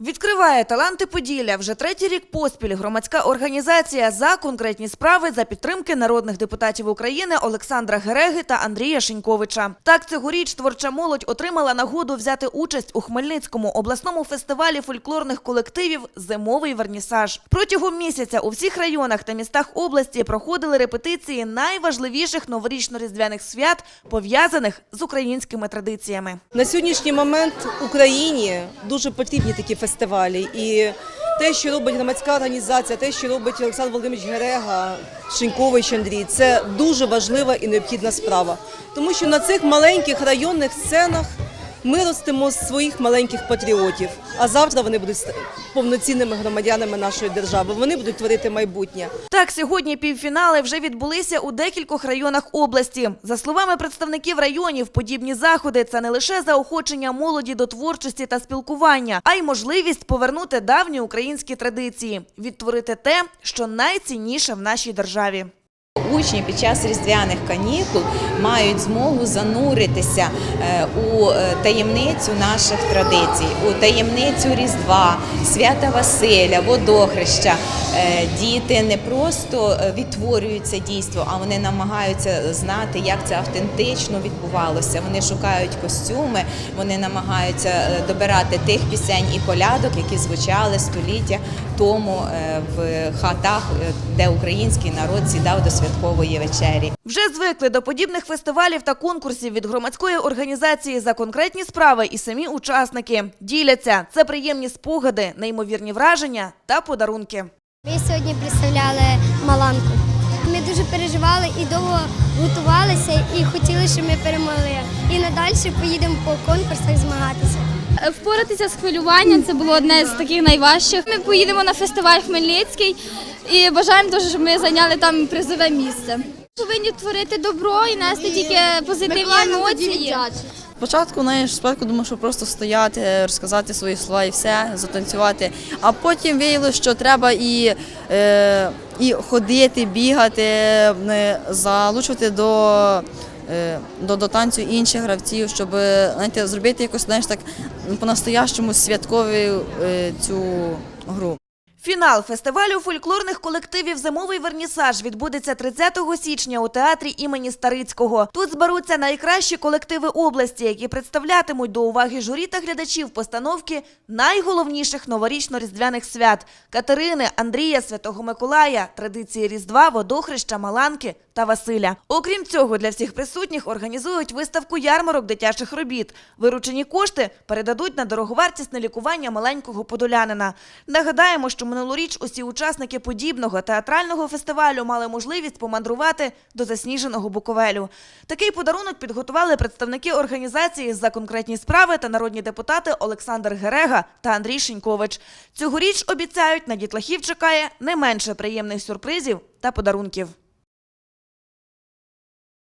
Відкриває таланти Поділля вже третій рік поспіль. Громадська організація за конкретні справи за підтримки народних депутатів України Олександра Гереги та Андрія Шиньковича. Так цьогоріч творча молодь отримала нагоду взяти участь у Хмельницькому обласному фестивалі фольклорних колективів Зимовий вернісаж. Протягом місяця у всіх районах та містах області проходили репетиції найважливіших новорічно-різдвяних свят, пов'язаних з українськими традиціями. На сьогоднішній момент Україні дуже потрібні такі фестивалі. І те, що робить громадська організація, те, що робить Олександр Володимирович Герега, Шинькович Андрій, це дуже важлива і необхідна справа. Тому що на цих маленьких районних сценах ми ростимо своїх маленьких патріотів, а завтра вони будуть повноцінними громадянами нашої держави. Вони будуть творити майбутнє. Так, сьогодні півфінали вже відбулися у декількох районах області. За словами представників районів, подібні заходи це не лише заохочення молоді до творчості та спілкування, а й можливість повернути давні українські традиції, відтворити те, що найцінніше в нашій державі. Учні під час різдвяних канікул мають змогу зануритися е, у е, таємницю наших традицій, у таємницю Різдва, свята Василя, водохреща. Е, Діти не просто відтворюють це дійство, а вони намагаються знати, як це автентично відбувалося. Вони шукають костюми, вони намагаються добирати тих пісень і колядок, які звучали століття тому в хатах, де український народ сідав до святкової вечері. Вже звикли до подібних фестивалів та конкурсів від громадської організації за конкретні справи і самі учасники діляться. Це приємні спогади, неймовірні враження та подарунки. Ми сьогодні представляли Маланку. Ми дуже переживали і довго готувалися і хотіли, щоб ми перемогли. І надалі поїдемо по конкурсах змагатися. Впоратися з хвилюванням це було одне з таких найважчих. Ми поїдемо на фестиваль Хмельницький і бажаємо дуже, щоб ми зайняли там призове місце. Повинні творити добро і нести тільки позитивні емоції. Спочатку, знаєш, спочатку думав, що просто стояти, розказати свої слова і все, затанцювати. А потім виявилося, що треба і, е, і ходити, бігати, е, залучувати до, е, до, до танцю інших гравців, щоб знаєте, зробити якось знаєш, так по-настоящому святкову е, цю гру. Фінал фестивалю фольклорних колективів Зимовий вернісаж відбудеться 30 січня у театрі імені Старицького. Тут зберуться найкращі колективи області, які представлятимуть до уваги журі та глядачів постановки найголовніших новорічно-різдвяних свят Катерини, Андрія, Святого Миколая, традиції Різдва, Водохреща, Маланки та Василя. Окрім цього, для всіх присутніх організують виставку ярмарок дитячих робіт. Виручені кошти передадуть на дороговартісне лікування маленького подолянина. Нагадаємо, що минулоріч усі учасники подібного театрального фестивалю мали можливість помандрувати до засніженого Буковелю. Такий подарунок підготували представники організації за конкретні справи та народні депутати Олександр Герега та Андрій Шинькович. Цьогоріч обіцяють на дітлахів чекає не менше приємних сюрпризів та подарунків.